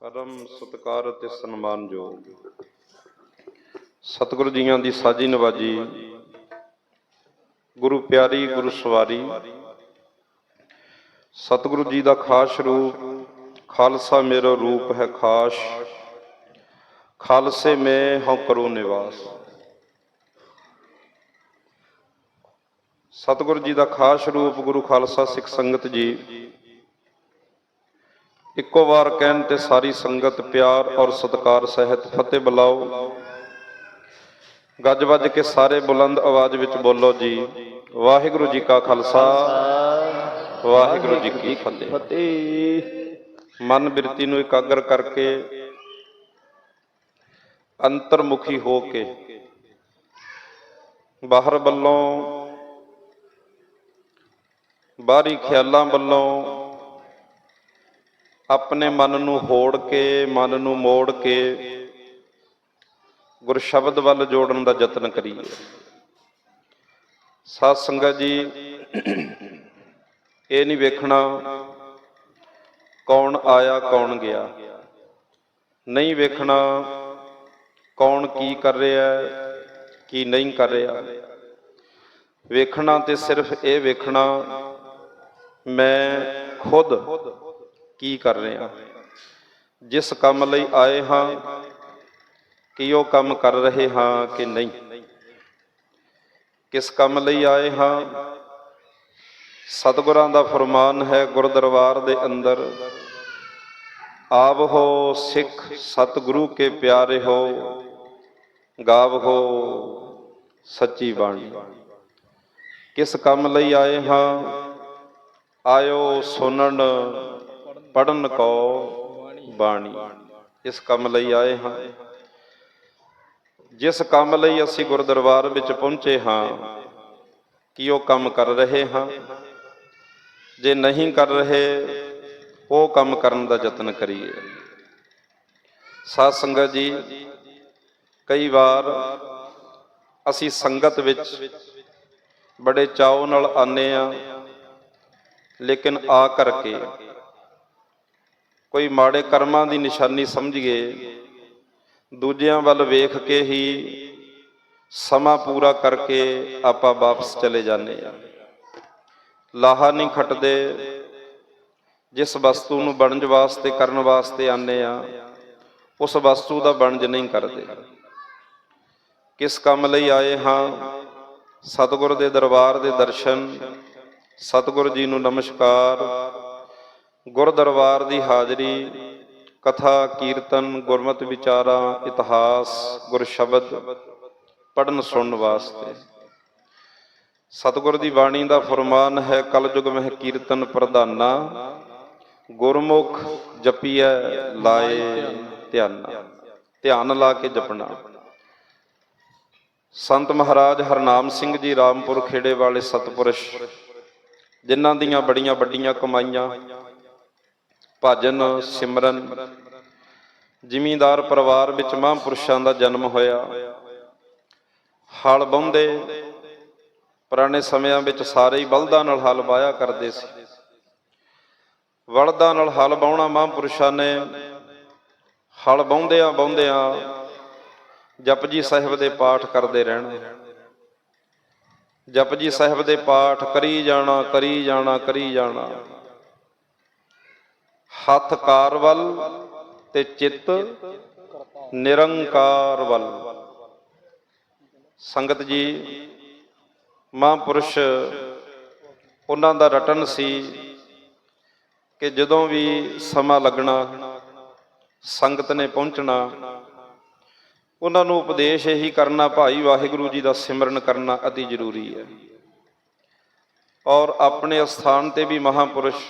ਪਰਮ ਸਤਿਕਾਰ ਅਤੇ ਸਨਮਾਨਯੋਗ ਸਤਿਗੁਰੂ ਜੀਆਂ ਦੀ ਸਾਜੀ ਨਵਾਜੀ ਗੁਰੂ ਪਿਆਰੀ ਗੁਰੂ ਸਵਾਰੀ। ਸਤਿਗੁਰੂ ਜੀ ਦਾ ਖਾਸ ਰੂਪ, ਖਾਲਸਾ ਮੇਰਾ ਰੂਪ ਹੈ ਖਾਸ। ਖਾਲਸੇ ਮੈਂ ਹਉ ਕਰੋ ਨਿਵਾਸ। ਸਤਿਗੁਰੂ ਜੀ ਦਾ ਖਾਸ ਰੂਪ ਗੁਰੂ ਖਾਲਸਾ ਸਿੱਖ ਸੰਗਤ ਜੀ ਇੱਕੋ ਵਾਰ ਕਹਿਣ ਤੇ ਸਾਰੀ ਸੰਗਤ ਪਿਆਰ ਔਰ ਸਤਿਕਾਰ ਸਹਿਤ ਫਤਿਹ ਬੁਲਾਓ। ਗੱਜ ਵੱਜ ਕੇ ਸਾਰੇ ਬੁਲੰਦ ਆਵਾਜ਼ ਵਿੱਚ ਬੋਲੋ ਜੀ, ਵਾਹਿਗੁਰੂ ਜੀ ਕਾ ਖਾਲਸਾ, ਵਾਹਿਗੁਰੂ ਜੀ ਕੀ ਫਤਿਹ। ਮਨ ਬਿਰਤੀ ਨੂੰ ਇਕਾਗਰ ਕਰਕੇ ਅੰਤਰਮੁਖੀ ਹੋ ਕੇ ਬਾਹਰ ਵੱਲੋਂ, ਬਾਹਰੀ ਖਿਆਲਾਂ ਵੱਲੋਂ ਆਪਣੇ ਮਨ ਨੂੰ ਹੋੜ ਕੇ, ਮਨ ਨੂੰ ਮੋੜ ਕੇ ਗੁਰ ਸ਼ਬਦ ਵੱਲ ਜੋੜਨ ਦਾ ਯਤਨ ਕਰੀਏ। ਸਾਧ ਸੰਗਤ ਜੀ, ਇਹ ਨਹੀਂ ਵੇਖਣਾ ਕੌਣ ਆਇਆ, ਕੌਣ ਗਿਆ। ਨਹੀਂ ਵੇਖਣਾ ਕੌਣ ਕੀ ਕਰ ਰਿਹਾ, ਕੀ ਨਹੀਂ ਕਰ ਰਿਹਾ। ਵੇਖਣਾ ਤੇ ਸਿਰਫ ਇਹ ਵੇਖਣਾ, ਮੈਂ ਖੁਦ ਕੀ ਕਰ ਰਿਹਾ ਜਿਸ ਕੰਮ ਲਈ ਆਏ ਹਾਂ, ਕਿ ਉਹ ਕੰਮ ਕਰ ਰਹੇ ਹਾਂ ਕਿ ਨਹੀਂ? ਕਿਸ ਕੰਮ ਲਈ ਆਏ ਹਾਂ? ਸਤਿਗੁਰਾਂ ਦਾ ਫਰਮਾਨ ਹੈ ਗੁਰਦਰਬਾਰ ਦੇ ਅੰਦਰ, ਆਪ ਹੋ ਸਿੱਖ ਸਤਿਗੁਰੂ ਕੇ ਪਿਆਰੇ ਹੋ, ਗਾਵ ਹੋ ਸੱਚੀ ਬਾਣੀ। ਕਿਸ ਕੰਮ ਲਈ ਆਏ ਹਾਂ? ਆਇਓ ਸੁਣਨ ਪੜਨ ਕੋ ਬਾਣੀ ਇਸ ਕੰਮ ਲਈ ਆਏ ਹਾਂ। ਜਿਸ ਕੰਮ ਲਈ ਅਸੀਂ ਗੁਰਦਰਬਾਰ ਵਿੱਚ ਪਹੁੰਚੇ ਹਾਂ, ਕੀ ਉਹ ਕੰਮ ਕਰ ਰਹੇ ਹਾਂ? ਜੇ ਨਹੀਂ ਕਰ ਰਹੇ, ਉਹ ਕੰਮ ਕਰਨ ਦਾ ਯਤਨ ਕਰੀਏ। ਸਾਧ ਸੰਗਤ ਜੀ, ਕਈ ਵਾਰ ਅਸੀਂ ਸੰਗਤ ਵਿੱਚ ਬੜੇ ਚਾਉ ਨਾਲ ਆਨੇ ਆ ਲੇਕਿਨ ਆ ਕਰਕੇ ਕੋਈ ਮਾੜੇ ਕਰਮਾਂ ਦੀ ਨਿਸ਼ਾਨੀ ਸਮਝੀਏ ਦੂਜਿਆਂ ਵੱਲ ਵੇਖ ਕੇ ਹੀ ਸਮਾਂ ਪੂਰਾ ਕਰਕੇ ਆਪਾਂ ਵਾਪਸ ਚਲੇ ਜਾਂਦੇ ਆ ਲਾਹਾ ਨਹੀਂ ਖੱਟਦੇ, ਜਿਸ ਵਸਤੂ ਨੂੰ ਬਣਜ ਵਾਸਤੇ, ਕਰਨ ਵਾਸਤੇ ਆਨੇ ਆ ਉਸ ਵਸਤੂ ਦਾ ਬਣਜ ਨਹੀਂ ਕਰਦੇ। ਕਿਸ ਕੰਮ ਲਈ ਆਏ ਹਾਂ? ਸਤਿਗੁਰ ਦੇ ਦਰਬਾਰ ਦੇ ਦਰਸ਼ਨ, ਸਤਿਗੁਰ ਜੀ ਨੂੰ ਨਮਸਕਾਰ ਗੁਰਦਰਬਾਰ ਦੀ ਹਾਜ਼ਰੀ, ਕਥਾ, ਕੀਰਤਨ, ਗੁਰਮਤਿ ਵਿਚਾਰਾਂ, ਇਤਿਹਾਸ, ਗੁਰ ਸ਼ਬਦ ਪੜਨ ਸੁਣਨ ਵਾਸਤੇ। ਸਤਿਗੁਰ ਦੀ ਬਾਣੀ ਦਾ ਫਰਮਾਨ ਹੈ, ਕਲਯੁਗ ਮਹਿ ਕੀਰਤਨ ਪ੍ਰਧਾਨਾ, ਗੁਰਮੁਖ ਜਪੀਐ, ਲਾਏ ਧਿਆਨ। ਧਿਆਨ ਲਾ ਕੇ ਜਪਣਾ। ਸੰਤ ਮਹਾਰਾਜ ਹਰਨਾਮ ਸਿੰਘ ਜੀ ਰਾਮਪੁਰ ਖੇੜੇ ਵਾਲੇ ਸਤਪੁਰਸ਼, ਜਿਨ੍ਹਾਂ ਦੀਆਂ ਬੜੀਆਂ ਵੱਡੀਆਂ ਕਮਾਈਆਂ ਭਜਨ ਸਿਮਰਨ। ਜ਼ਿਮੀਂਦਾਰ ਪਰਿਵਾਰ ਵਿੱਚ ਮਹਾਂਪੁਰਸ਼ਾਂ ਦਾ ਜਨਮ ਹੋਇਆ। ਹਲ ਬੰਦੇ ਪੁਰਾਣੇ ਸਮਿਆਂ ਵਿੱਚ ਸਾਰੇ ਹੀ ਬਲਦਾਂ ਨਾਲ ਹਲ ਵਾਇਆ ਕਰਦੇ ਸੀ। ਬਲਦਾਂ ਨਾਲ ਹਲ ਬਾਉਣਾ ਮਹਾਂਪੁਰਸ਼ਾਂ ਨੇ। ਹਲ ਬਾਉਂਦਿਆਂ ਬਾਉਂਦਿਆਂ ਜਪਜੀ ਸਾਹਿਬ ਦੇ ਪਾਠ ਕਰਦੇ ਰਹਿਣਾ। ਜਪਜੀ ਸਾਹਿਬ ਦੇ ਪਾਠ ਕਰੀ ਜਾਣਾ ਕਰੀ ਜਾਣਾ ਕਰੀ ਜਾਣਾ। ਹੱਥ ਕਾਰ ਵੱਲ ਤੇ ਚਿੱਤ ਨਿਰੰਕਾਰ ਵੱਲ। ਸੰਗਤ ਜੀ, ਮਹਾਂਪੁਰਸ਼, ਉਹਨਾਂ ਦਾ ਰਟਨ ਸੀ ਕਿ ਜਦੋਂ ਵੀ ਸਮਾਂ ਲੱਗਣਾ, ਸੰਗਤ ਨੇ ਪਹੁੰਚਣਾ, ਉਹਨਾਂ ਨੂੰ ਉਪਦੇਸ਼ ਇਹੀ ਕਰਨਾ, ਭਾਈ ਵਾਹਿਗੁਰੂ ਜੀ ਦਾ ਸਿਮਰਨ ਕਰਨਾ ਅਤੀ ਜ਼ਰੂਰੀ ਹੈ। ਔਰ ਆਪਣੇ ਸਥਾਨ ਤੇ ਵੀ ਮਹਾਪੁਰਸ਼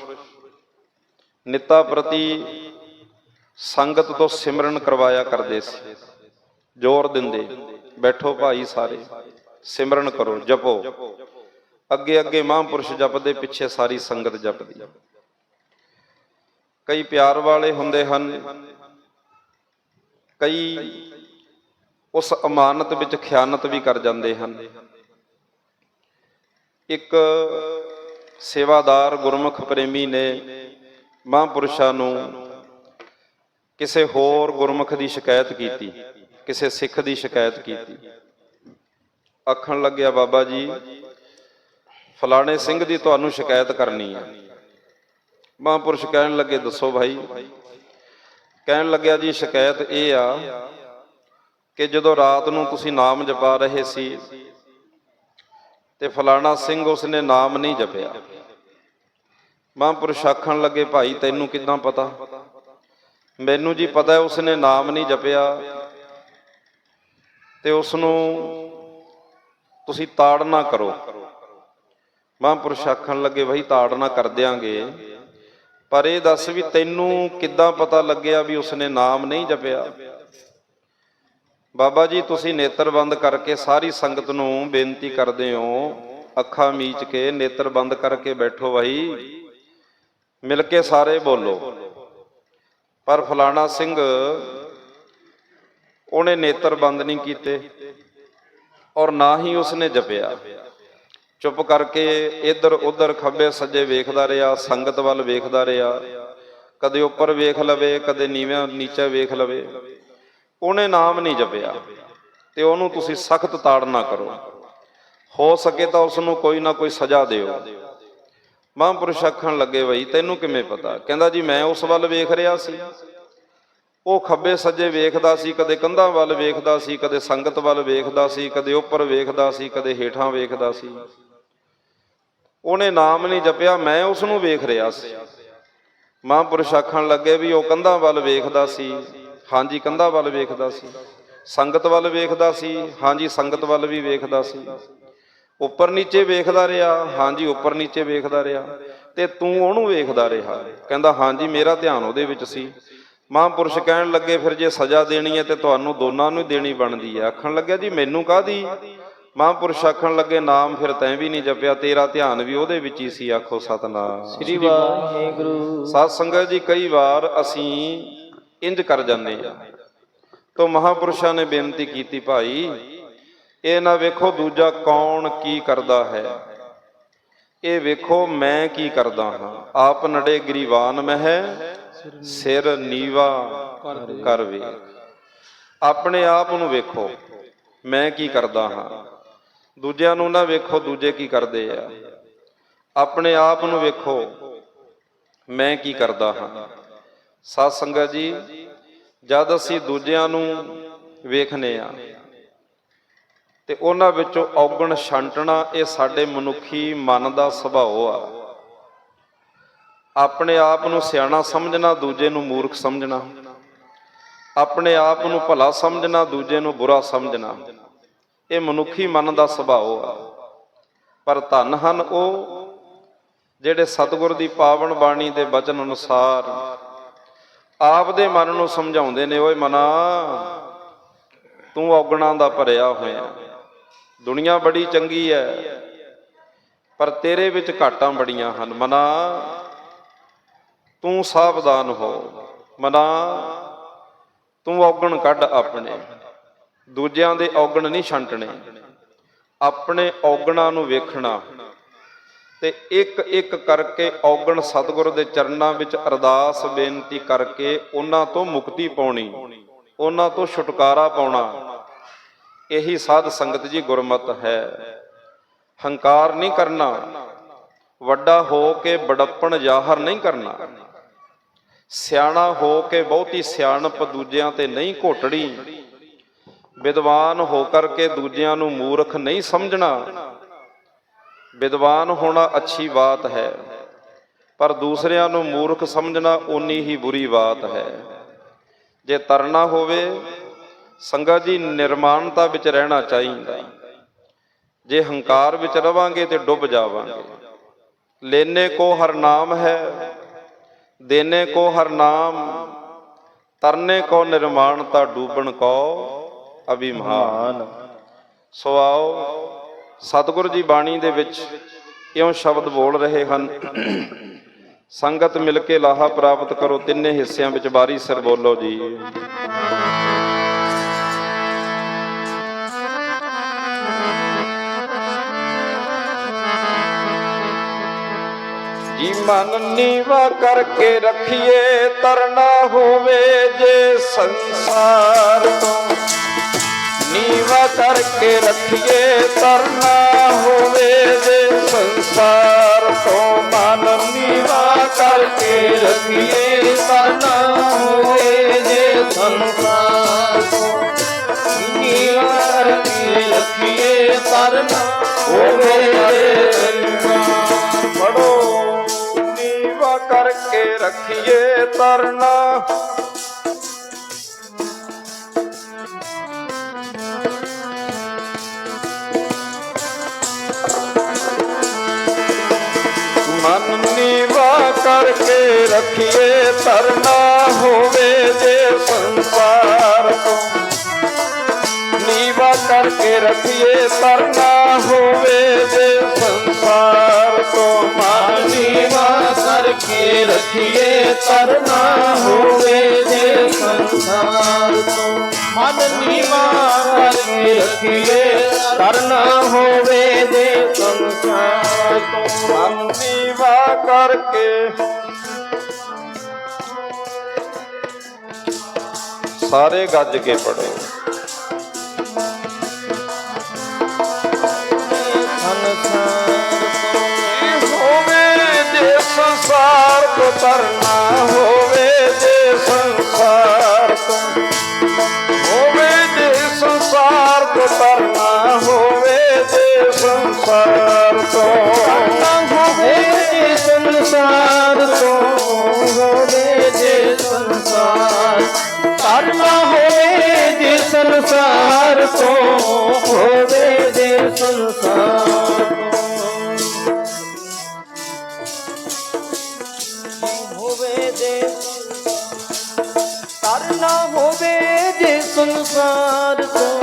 ਨਿਤਾ ਪ੍ਰਤੀ ਸੰਗਤ ਤੋਂ ਸਿਮਰਨ ਕਰਵਾਇਆ ਕਰਦੇ ਸੀ। ਜ਼ੋਰ ਦਿੰਦੇ, ਬੈਠੋ ਭਾਈ ਸਾਰੇ, ਸਿਮਰਨ ਕਰੋ, ਜਪੋ। ਅੱਗੇ ਅੱਗੇ ਮਹਾਂਪੁਰਸ਼ ਜਪਦੇ, ਪਿੱਛੇ ਸਾਰੀ ਸੰਗਤ ਜਪਦੀ। ਕਈ ਪਿਆਰ ਵਾਲੇ ਹੁੰਦੇ ਹਨ, ਕਈ ਉਸ ਅਮਾਨਤ ਵਿੱਚ ਖਿਆਨਤ ਵੀ ਕਰ ਜਾਂਦੇ ਹਨ। ਇੱਕ ਸੇਵਾਦਾਰ ਗੁਰਮੁਖ ਪ੍ਰੇਮੀ ਨੇ ਮਹਾਂਪੁਰਸ਼ਾਂ ਨੂੰ ਕਿਸੇ ਹੋਰ ਗੁਰਮੁਖ ਦੀ ਸ਼ਿਕਾਇਤ ਕੀਤੀ, ਕਿਸੇ ਸਿੱਖ ਦੀ ਸ਼ਿਕਾਇਤ ਕੀਤੀ। ਆਖਣ ਲੱਗਿਆ, ਬਾਬਾ ਜੀ, ਫਲਾਣੇ ਸਿੰਘ ਦੀ ਤੁਹਾਨੂੰ ਸ਼ਿਕਾਇਤ ਕਰਨੀ ਹੈ ਮਹਾਂਪੁਰਸ਼ ਕਹਿਣ ਲੱਗੇ, ਦੱਸੋ ਭਾਈ। ਕਹਿਣ ਲੱਗਿਆ, ਜੀ, ਸ਼ਿਕਾਇਤ ਇਹ ਆ ਕਿ ਜਦੋਂ ਰਾਤ ਨੂੰ ਤੁਸੀਂ ਨਾਮ ਜਪਾ ਰਹੇ ਸੀ ਤੇ ਫਲਾਣਾ ਸਿੰਘ ਉਸਨੇ ਨਾਮ ਨਹੀਂ ਜਪਿਆ ਮਹਾਂਪੁਰਸ਼ ਆਖਣ ਲੱਗੇ, ਭਾਈ, ਤੈਨੂੰ ਕਿੱਦਾਂ ਪਤਾ? ਮੈਨੂੰ ਜੀ ਪਤਾ ਹੈ, ਉਸਨੇ ਨਾਮ ਨਹੀਂ ਜਪਿਆ। ਤੇ ਉਸ ਨੂੰ ਤੁਸੀਂ ਤਾੜ ਨਾ ਕਰੋ। ਮਹਾਂਪੁਰਸ਼ ਆਖਣ ਲੱਗੇ, ਭਾਈ, ਤਾੜ ਨਾ ਕਰ ਦਿਆਂਗੇ। ਪਰ ਇਹ ਦੱਸ ਵੀ ਤੈਨੂੰ ਕਿੱਦਾਂ ਪਤਾ ਲੱਗਿਆ ਵੀ ਉਸਨੇ ਨਾਮ ਨਹੀਂ ਜਪਿਆ? ਬਾਬਾ ਜੀ, ਤੁਸੀਂ ਨੇਤਰ ਬੰਦ ਕਰਕੇ ਸਾਰੀ ਸੰਗਤ ਨੂੰ ਬੇਨਤੀ ਕਰਦੇ ਹੋ, ਅੱਖਾਂ ਮੀਚ ਕੇ ਨੇਤਰ ਬੰਦ ਕਰਕੇ ਬੈਠੋ ਭਾਈ। ਮਿਲ ਕੇ ਸਾਰੇ ਬੋਲੋ। ਪਰ ਫਲਾਣਾ ਸਿੰਘ ਉਹਨੇ ਨੇਤਰ ਬੰਦ ਨਹੀਂ ਕੀਤੇ ਔਰ ਨਾ ਹੀ ਉਸਨੇ ਜਪਿਆ। ਚੁੱਪ ਕਰਕੇ ਇੱਧਰ ਉੱਧਰ ਖੱਬੇ ਸੱਜੇ ਵੇਖਦਾ ਰਿਹਾ, ਸੰਗਤ ਵੱਲ ਵੇਖਦਾ ਰਿਹਾ। ਕਦੇ ਉੱਪਰ ਵੇਖ ਲਵੇ, ਕਦੇ ਨੀਵੇਂ, ਨੀਚੇ ਵੇਖ ਲਵੇ। ਉਹਨੇ ਨਾਮ ਨਹੀਂ ਜਪਿਆ ਤੇ ਉਹਨੂੰ ਤੁਸੀਂ ਸਖਤ ਤਾੜ ਨਾ ਕਰੋ। ਹੋ ਸਕੇ ਤਾਂ ਉਸ ਨੂੰ ਕੋਈ ਨਾ ਕੋਈ ਸਜ਼ਾ ਦਿਓ। ਮਹਾਂਪੁਰਸ਼ ਆਖਣ ਲੱਗੇ ਬਈ, ਤੈਨੂੰ ਕਿਵੇਂ ਪਤਾ? ਕਹਿੰਦਾ ਜੀ, ਮੈਂ ਉਸ ਵੱਲ ਵੇਖ ਰਿਹਾ ਸੀ। ਉਹ ਖੱਬੇ ਸੱਜੇ ਵੇਖਦਾ ਸੀ, ਕਦੇ ਕੰਧਾਂ ਵੱਲ ਵੇਖਦਾ ਸੀ, ਕਦੇ ਸੰਗਤ ਵੱਲ ਵੇਖਦਾ ਸੀ, ਕਦੇ ਉੱਪਰ ਵੇਖਦਾ ਸੀ, ਕਦੇ ਹੇਠਾਂ ਵੇਖਦਾ ਸੀ। ਉਹਨੇ ਨਾਮ ਨਹੀਂ ਜਪਿਆ, ਮੈਂ ਉਸ ਨੂੰ ਵੇਖ ਰਿਹਾ ਸੀ। ਮਹਾਂਪੁਰਸ਼ ਆਖਣ ਲੱਗੇ ਵੀ ਉਹ ਕੰਧਾਂ ਵੱਲ ਵੇਖਦਾ ਸੀ। ਹਾਂਜੀ, ਕੰਧਾਂ ਵੱਲ ਵੇਖਦਾ ਸੀ। ਸੰਗਤ ਵੱਲ ਵੇਖਦਾ ਸੀ। ਹਾਂਜੀ, ਸੰਗਤ ਵੱਲ ਵੀ ਵੇਖਦਾ ਸੀ। ਉੱਪਰ ਨੀਚੇ ਵੇਖਦਾ ਰਿਹਾ ਹਾਂਜੀ ਉੱਪਰ ਨੀਚੇ ਵੇਖਦਾ ਰਿਹਾ ਤੇ ਤੂੰ ਉਹਨੂੰ ਵੇਖਦਾ ਰਿਹਾ। ਕਹਿੰਦਾ ਹਾਂਜੀ ਮੇਰਾ ਧਿਆਨ ਉਹਦੇ ਵਿੱਚ ਸੀ। ਮਹਾਂਪੁਰਸ਼ ਕਹਿਣ ਲੱਗੇ ਫਿਰ ਜੇ ਸਜ਼ਾ ਦੇਣੀ ਹੈ ਤੇ ਤੁਹਾਨੂੰ ਦੋਨਾਂ ਨੂੰ ਹੀ ਦੇਣੀ ਬਣਦੀ ਹੈ। ਆਖਣ ਲੱਗਿਆ ਜੀ ਮੈਨੂੰ ਕਾਦੀ ਮਹਾਂਪੁਰਸ਼ ਆਖਣ ਲੱਗੇ ਨਾਮ ਫਿਰ ਤੈਂ ਵੀ ਨਹੀਂ ਜਪਿਆ ਤੇਰਾ ਧਿਆਨ ਵੀ ਉਹਦੇ ਵਿੱਚ ਹੀ ਸੀ ਆਖੋ ਸਤਨਾਮ। ਸ੍ਰੀ ਵਾਹਿਗੁਰੂ। ਸਾਧ ਸੰਗਤ ਜੀ ਕਈ ਵਾਰ ਅਸੀਂ ਇੰਜ ਕਰ ਜਾਂਦੇ ਆ ਤੋ ਮਹਾਪੁਰਸ਼ਾਂ ਨੇ ਬੇਨਤੀ ਕੀਤੀ ਭਾਈ ਇਹ ਨਾ ਵੇਖੋ ਦੂਜਾ ਕੌਣ ਕੀ ਕਰਦਾ ਹੈ। ਇਹ ਵੇਖੋ ਮੈਂ ਕੀ ਕਰਦਾ ਹਾਂ। ਆਪ ਨੜੇ ਗਰੀਵਾਨ ਮਹਿ, ਸਿਰ ਨੀਵਾ ਕਰ ਵੇਖ ਆਪਣੇ ਆਪ ਨੂੰ ਵੇਖੋ, ਮੈਂ ਕੀ ਕਰਦਾ ਹਾਂ। ਦੂਜਿਆਂ ਨੂੰ ਨਾ ਵੇਖੋ, ਦੂਜੇ ਕੀ ਕਰਦੇ ਆ। ਆਪਣੇ ਆਪ ਨੂੰ ਵੇਖੋ, ਮੈਂ ਕੀ ਕਰਦਾ ਹਾਂ। ਸਾਧ ਸੰਗਤ ਜੀ, ਜਦ ਅਸੀਂ ਦੂਜਿਆਂ ਨੂੰ ਵੇਖਨੇ ਆ ਤੇ ਉਹਨਾਂ ਵਿੱਚੋਂ ਔਗਣ ਛੰਟਣਾ ਇਹ ਸਾਡੇ ਮਨੁੱਖੀ ਮਨ ਦਾ ਸੁਭਾਅ ਆ। ਆਪਣੇ ਆਪ ਨੂੰ ਸਿਆਣਾ ਸਮਝਣਾ, ਦੂਜੇ ਨੂੰ ਮੂਰਖ ਸਮਝਣਾ। ਆਪਣੇ ਆਪ ਨੂੰ ਭਲਾ ਸਮਝਣਾ, ਦੂਜੇ ਨੂੰ ਬੁਰਾ ਸਮਝਣਾ। ਇਹ ਮਨੁੱਖੀ ਮਨ ਦਾ ਸੁਭਾਅ ਆ। ਪਰ ਧੰਨ ਹਨ ਉਹ ਜਿਹੜੇ ਸਤਿਗੁਰ ਦੀ ਪਾਵਨ ਬਾਣੀ ਦੇ ਬਚਨ ਅਨੁਸਾਰ ਆਪ ਦੇ ਮਨ ਨੂੰ ਸਮਝਾਉਂਦੇ ਨੇ, ਓਏ ਮਨਾ, ਤੂੰ ਔਗਣਾ ਦਾ ਭਰਿਆ ਹੋਇਆ। ਦੁਨੀਆ ਬੜੀ ਚੰਗੀ ਹੈ ਪਰ ਤੇਰੇ ਵਿੱਚ ਘਾਟਾਂ ਬੜੀਆਂ ਹਨ। ਮਨਾ, ਤੂੰ ਸਾਵਧਾਨ ਹੋ। ਮਨਾ, ਤੂੰ ਔਗਣ ਕੱਢ ਆਪਣੇ। ਦੂਜਿਆਂ ਦੇ ਔਗਣ ਨਹੀਂ ਛੰਟਣੇ। ਆਪਣੇ ਔਗਣਾਂ ਨੂੰ ਵੇਖਣਾ। ਤੇ ਇੱਕ ਇੱਕ ਕਰਕੇ ਔਗਣ ਸਤਿਗੁਰ ਦੇ ਚਰਨਾਂ ਵਿੱਚ ਅਰਦਾਸ ਬੇਨਤੀ ਕਰਕੇ ਉਹਨਾਂ ਤੋਂ ਮੁਕਤੀ ਪਾਉਣੀ, ਉਹਨਾਂ ਤੋਂ ਛੁਟਕਾਰਾ ਪਾਉਣਾ। ਇਹੀ ਸਾਧ ਸੰਗਤ ਜੀ ਗੁਰਮਤ ਹੈ। ਹੰਕਾਰ ਨਹੀਂ ਕਰਨਾ, ਵੱਡਾ ਹੋ ਕੇ ਬੜੱਪਣ ਜ਼ਾਹਰ ਨਹੀਂ ਕਰਨਾ। ਸਿਆਣਾ ਹੋ ਕੇ ਬਹੁਤੀ ਸਿਆਣਪ ਦੂਜਿਆਂ ਤੇ ਨਹੀਂ ਘੋਟੜੀ ਵਿਦਵਾਨ ਹੋ ਕਰਕੇ ਦੂਜਿਆਂ ਨੂੰ ਮੂਰਖ ਨਹੀਂ ਸਮਝਣਾ। ਵਿਦਵਾਨ ਹੋਣਾ ਅੱਛੀ ਬਾਤ ਹੈ, ਪਰ ਦੂਸਰਿਆਂ ਨੂੰ ਮੂਰਖ ਸਮਝਣਾ ਓਨੀ ਹੀ ਬੁਰੀ ਬਾਤ ਹੈ। ਜੇ ਤਰਨਾ ਹੋਵੇ ਸੰਗਤ ਜੀ ਨਿਰਮਾਨਤਾ ਵਿੱਚ ਰਹਿਣਾ ਚਾਹੀਦਾ ਜੇ ਹੰਕਾਰ ਵਿੱਚ ਰਵਾਂਗੇ ਤੇ ਡੁੱਬ ਜਾਵਾਂਗੇ। ਲੈਨੇ ਕੋ ਹਰ ਨਾਮ ਹੈ, ਦੇਨੇ ਕੋ ਹਰ ਨਾਮ, ਤਰਨੇ ਕੋ ਨਿਰਮਾਨਤਾ ਡੂਬਣ ਕੋ ਅਭਿਮਾਨ। ਮਾਨ ਸੋ ਆਓ, ਸਤਿਗੁਰੂ ਜੀ ਬਾਣੀ ਦੇ ਵਿੱਚ ਇਉਂ ਸ਼ਬਦ ਬੋਲ ਰਹੇ ਹਨ, ਸੰਗਤ ਮਿਲ ਕੇ ਲਾਹਾ ਪ੍ਰਾਪਤ ਕਰੋ, ਤਿੰਨੇ ਹਿੱਸਿਆਂ ਵਿੱਚ ਬਾਰੀ ਸਿਰ ਬੋਲੋ ਜੀ। ਜੀ ਮਨ ਨੀਵਾ ਕਰਕੇ ਰੱਖੀਏ, ਤਰਨਾ ਹੋਵੇ ਜੇ ਸੰਸਾਰ ਤੋਂ। ਨੀਵਾ ਕਰਕੇ ਰੱਖੀਏ, ਤਰਨਾ ਹੋਵੇ ਜੇ ਸੰਸਾਰ ਤੋਂ। ਮਨ ਨੀਵਾ ਕਰਕੇ ਰੱਖੀਏ, ਤਰਨਾ ਹੋਵੇ ਜੇ ਸੰਸਾਰ ਤੋਂ। ਨੀਵਾ ਕਰਕੇ ਰੱਖੀਏ, ਤਰਨਾ ਹੋਵੇ ਜੇ ਕਰਕੇ ਰੱਖੀਏ ਤਰਨਾ। ਮਨ ਨੀਵਾ ਕਰਕੇ ਰੱਖੀਏ ਤਰਨਾ, ਹੋਵੇ ਜੇ ਸੰਸਾਰ ਤੋਂ। ਨੀਵਾ ਕਰਕੇ ਰੱਖੀਏ ਤਰਨਾ, ਹੋਵੇ ਜੇ ਕਰਕੇ ਰੱਖੀਏ ਤਰਨਾ ਹੋਵੇ ਜੇ ਸੰਸਾਰ ਤੋਂ। ਮਨ ਨੀਵਾ ਕਰਕੇ ਰੱਖੀਏ ਤਰਨਾ ਹੋਵੇ ਜੇ ਸੰਸਾਰ ਤੋਂ। ਮਨ ਨੀਵਾ ਕਰਕੇ। ਸਾਰੇ ਗੱਜ ਕੇ ਪੜੋ ਹੋਵੇ ਸੰਸਾਰ ਤੋਂ ਤਰਨਾ ਹੋਵੇ ਜੇ ਸੰਸਾਰ ਤੋਂ। ਹੋਵੇ ਜੇ ਸੰਸਾਰ ਤੋਂ ਤਰਨਾ ਹੋਵੇ ਜੇ ਸੰਸਾਰ ਤੋਂ। ਹੋਵੇ ਜੇ ਸੰਸਾਰ ਤੋਂ। ਹੋਵੇ ਜੇ ਸੰਸਾਰ। ਕਰਨਾ ਹੋਵੇ ਜੇ ਸੰਸਾਰ ਤੋਂ। ਹੋਵੇ ਜੇ ਸੰਸਾਰ ਹੋਵੇ ਜੇ ਸੰਸਾਰ ਤੋਂ।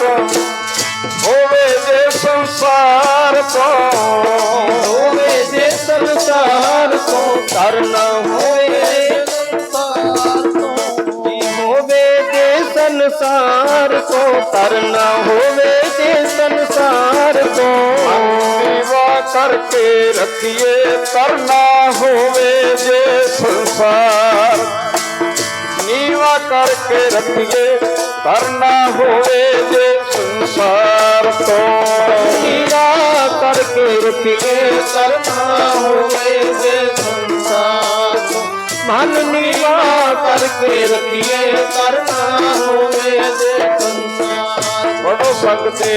ਤੋਂ ਹੋਵੇ ਜੇ ਸੰਸਾਰ ਤੋਂ ਹੋਵੇ ਜੇ ਸੰਸਾਰ ਤੋਂ ਕਰਨਾ ਹੋਏ। ਸੰਸਾਰ ਤੋਂ ਹੋਵੇ ਜੇ ਸੰਸਾਰ ਤੋਂ ਕਰਨਾ ਹੋਵੇ ਜੇ ਸੰਸਾਰ ਤੋਂ। ਸੇਵਾ ਕਰਕੇ ਰੱਖੀਏ ਕਰਨਾ ਹੋਵੇ ਜੇ ਸੰਸਾਰ। ਨੀਵਾ ਕਰਕੇ ਰੱਖੀਏ ਕਰਨਾ ਹੋਵੇ ਜੇ ਸੰਸਾਰ ਤੋਂ। ਨੀਵਾ ਕਰਕੇ ਰੱਖੀਏ ਕਰਨਾ ਹੋਵੇ ਜੇ ਸੰਸਾਰ ਤੋਂ। ਮਨ ਨੀਵਾ ਕਰਕੇ ਰੱਖੀਏ ਕਰਨਾ ਹੋਵੇ ਜੇ ਸੰਸਾਰ ਬੜੋ ਸਕਤੇ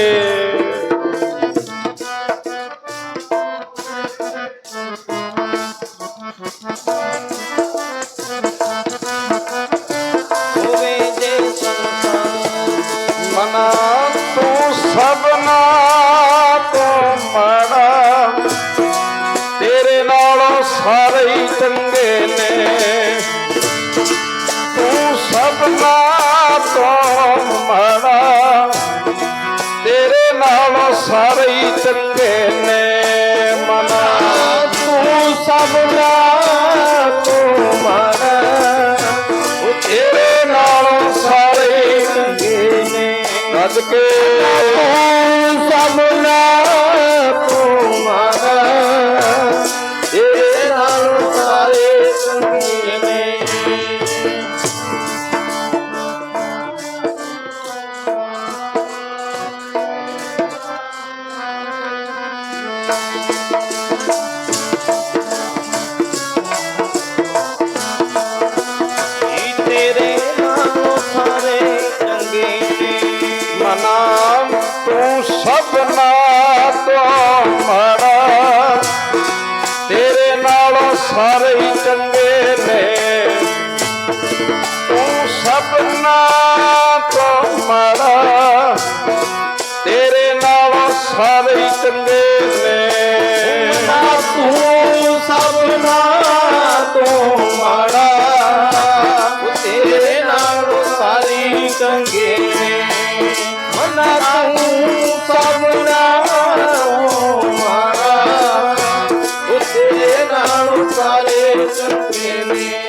ਤੇਰੇ ਸਾਰੇ ਹੀ ਚੰਗੇ ਨੇ ਮਨਾ। ਤੂੰ ਸਭਨਾ ਤੋਂ ਮਾਰਾ ਉਹ ਤੇਰੇ ਨਾਲੋਂ ਸਾਰੇ ਹੀ ਚੰਗੇ ਨੇ। ਰੱਜ ਕੇ। સંદેશ તું સપના તો મારા તેરા સારી સંગે મના તું સપના મારા તેરા સારી સંગે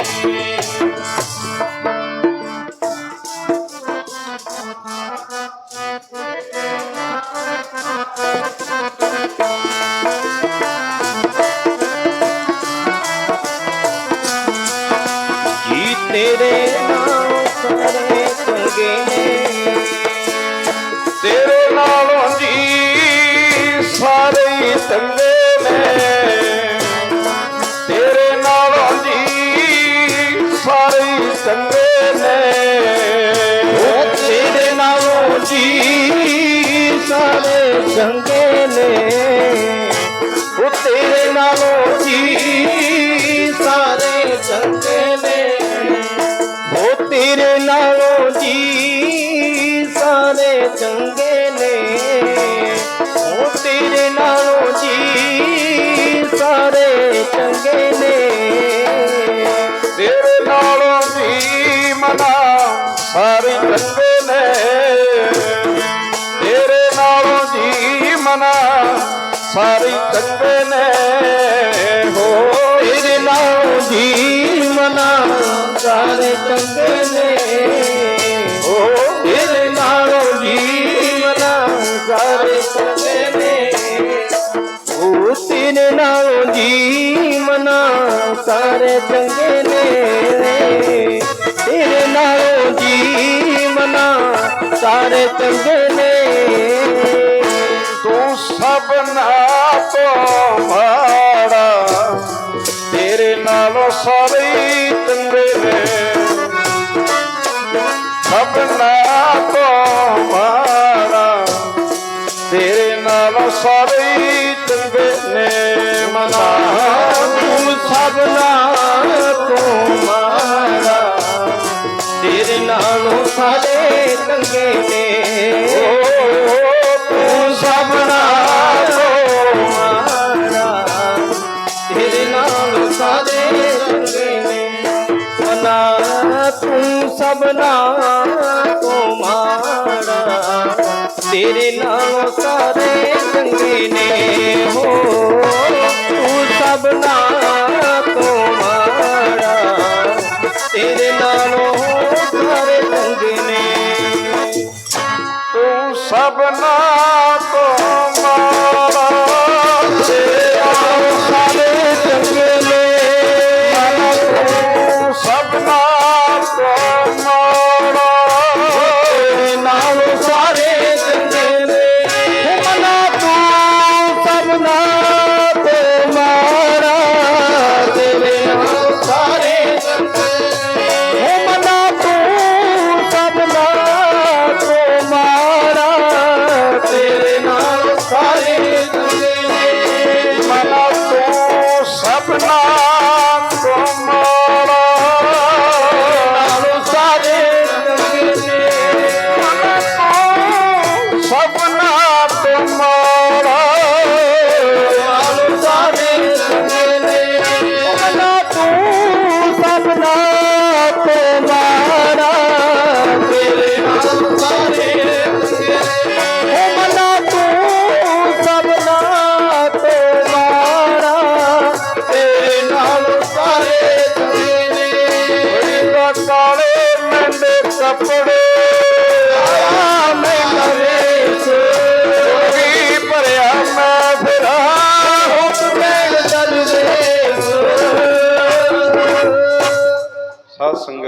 ਸਾਰੇ ਨੇ। ਤੇਰੇ ਨਾਲੋਂ ਜੀ ਸਾਰੇ ਹੀ ਨੇ। ਤੇਰੇ ਨਾਲੋਂ ਜੀ ਸਾਰੇ ਚੰਗੇ ਸਾਰੇ ਚੰਗੇ ਨੇ ਤੇਰੇ ਨਾਲੋਂ ਜੀ ਮਨਾ। ਸਾਰੇ ਚੰਗੇ ਨੇ ਹੋ ਤੇਰੇ ਨਾਲੋਂ ਜੀ ਮਨਾ। ਸਾਰੇ ਚੰਗੇ ਨੇ ਹੋ ਤੇਰੇ ਨਾਲੋਂ ਜੀ ਮਨਾ। ਸਾਰੇ ਚੰਗੇ ਨੇ ਉਹ ਤੇਰੇ ਨਾਲੋਂ ਜੀ ਮਨਾ। ਸਾਰੇ ਚੰਗੇ ਨੇ ਤੇਰੇ ਨਾਲੋਂ ਜੀ ਮਨਾ ਸਾਰੇ ਚੰਗੇ ਨੇ। ਤੂੰ ਸਭਨਾ ਤੋਂ ਮਾੜਾ, ਤੇਰੇ ਨਾਲੋਂ ਸਾਰੇ ਹੀ ਚੰਗੇ ਨੇ। ਸਭਨਾ ਤੋਂ ਮਾੜਾ, ਤੇਰੇ ਨਾਲੋਂ ਸਾਰੇ ਚੰਗੇ ਨੇ। ਮਨਾ ਤੂੰ ਸਭਨਾ ਸਾਡੇ ਚੰਗੇ ਨੇ। ਤੂੰ ਸਭਨਾ ਤੋਂ ਮਾਰਾ ਤੇਰੇ ਨਾਲੋਂ ਸਾਡੇ ਚੰਗੇ ਨੇ। ਮਨਾ ਤੂੰ ਸਭਨਾ ਤੋਂ ਮਾਰਾ ਤੇਰੇ ਨਾਲੋਂ ਸਾਰੇ ਚੰਗੇ ਨੇ। ਹੋ ਤੂੰ ਸਭਨਾ ਤੂੰ ਸਭਨਾ